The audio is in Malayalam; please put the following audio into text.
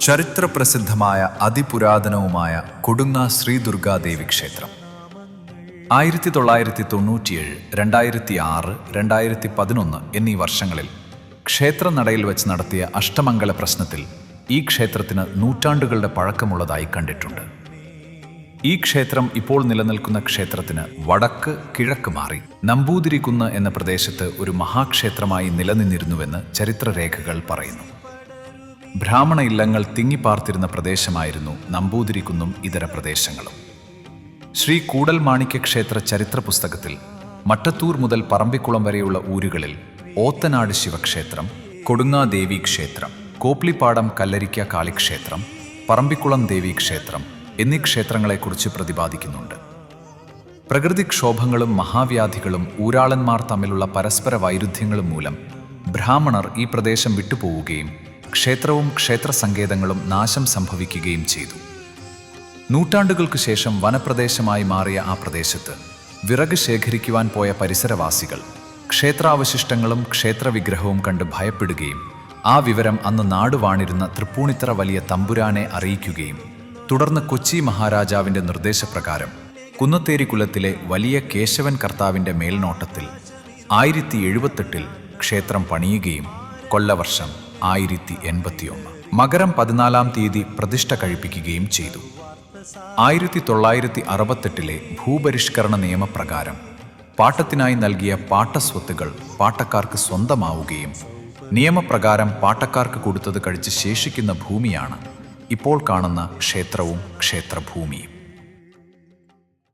ചരിത്രപ്രസിദ്ധമായ അതിപുരാതനവുമായ കൊടുങ്ങ ശ്രീ ദുർഗാദേവി ക്ഷേത്രം. ആയിരത്തി തൊള്ളായിരത്തി തൊണ്ണൂറ്റിയേഴ് രണ്ടായിരത്തി ആറ് രണ്ടായിരത്തി പതിനൊന്ന് എന്നീ വർഷങ്ങളിൽ ക്ഷേത്രനടയിൽ വെച്ച് നടത്തിയ അഷ്ടമംഗല പ്രശ്നത്തിൽ ഈ ക്ഷേത്രത്തിന് നൂറ്റാണ്ടുകളുടെ പഴക്കമുള്ളതായി കണ്ടിട്ടുണ്ട്. ഈ ക്ഷേത്രം ഇപ്പോൾ നിലനിൽക്കുന്ന ക്ഷേത്രത്തിന് വടക്ക് കിഴക്ക് മാറി നമ്പൂതിരിക്കുന്ന് എന്ന പ്രദേശത്ത് ഒരു മഹാക്ഷേത്രമായി നിലനിന്നിരുന്നുവെന്ന് ചരിത്രരേഖകൾ പറയുന്നു. ബ്രാഹ്മണ ഇല്ലങ്ങൾ തിങ്ങിപ്പാർത്തിരുന്ന പ്രദേശമായിരുന്നു നമ്പൂതിരിക്കുന്നും ഇതര പ്രദേശങ്ങളും. ശ്രീ കൂടൽ മാണിക്യ ക്ഷേത്ര ചരിത്ര പുസ്തകത്തിൽ മട്ടത്തൂർ മുതൽ പറമ്പിക്കുളം വരെയുള്ള ഊരുകളിൽ ഓത്തനാട് ശിവക്ഷേത്രം കൊടുങ്ങാദേവി ക്ഷേത്രം കോപ്ലിപ്പാടം കല്ലരിക്ക കാളിക്ഷേത്രം പറമ്പിക്കുളം ദേവി ക്ഷേത്രം എന്നീ ക്ഷേത്രങ്ങളെക്കുറിച്ച് പ്രതിപാദിക്കുന്നുണ്ട്. പ്രകൃതിക്ഷോഭങ്ങളും മഹാവ്യാധികളും ഊരാളന്മാർ തമ്മിലുള്ള പരസ്പര വൈരുദ്ധ്യങ്ങളും മൂലം ബ്രാഹ്മണർ ഈ പ്രദേശം വിട്ടുപോവുകയും ക്ഷേത്രവും ക്ഷേത്ര സങ്കേതങ്ങളും നാശം സംഭവിക്കുകയും ചെയ്തു. നൂറ്റാണ്ടുകൾക്ക് ശേഷം വനപ്രദേശമായി മാറിയ ആ പ്രദേശത്ത് വിറക് ശേഖരിക്കുവാൻ പോയ പരിസരവാസികൾ ക്ഷേത്രാവശിഷ്ടങ്ങളും ക്ഷേത്രവിഗ്രഹവും കണ്ട് ഭയപ്പെടുകയും ആ വിവരം അന്ന് നാടുവാണിരുന്ന തൃപ്പൂണിത്തറ വലിയ തമ്പുരാനെ അറിയിക്കുകയും തുടർന്ന് കൊച്ചി മഹാരാജാവിന്റെ നിർദ്ദേശപ്രകാരം കുന്നത്തേരി കുലത്തിലെ വലിയ കേശവൻ കർത്താവിന്റെ മേൽനോട്ടത്തിൽ ആയിരത്തി എഴുപത്തെട്ടിൽ ക്ഷേത്രം പണിയുകയും കൊല്ലവർഷം ആയിരത്തി എൺപത്തിയൊന്ന് മകരം പതിനാലാം തീയതി പ്രതിഷ്ഠ കഴിപ്പിക്കുകയും ചെയ്തു. ആയിരത്തി തൊള്ളായിരത്തി അറുപത്തെട്ടിലെ ഭൂപരിഷ്കരണ നിയമപ്രകാരം പാട്ടത്തിനായി നൽകിയ പാട്ടസ്വത്തുകൾ പാട്ടക്കാർക്ക് സ്വന്തമാവുകയും നിയമപ്രകാരം പാട്ടക്കാർക്ക് കൊടുത്തത് കഴിച്ച് ശേഷിക്കുന്ന ഭൂമിയാണ് ഇപ്പോൾ കാണുന്ന ക്ഷേത്രവും ക്ഷേത്രഭൂമിയും.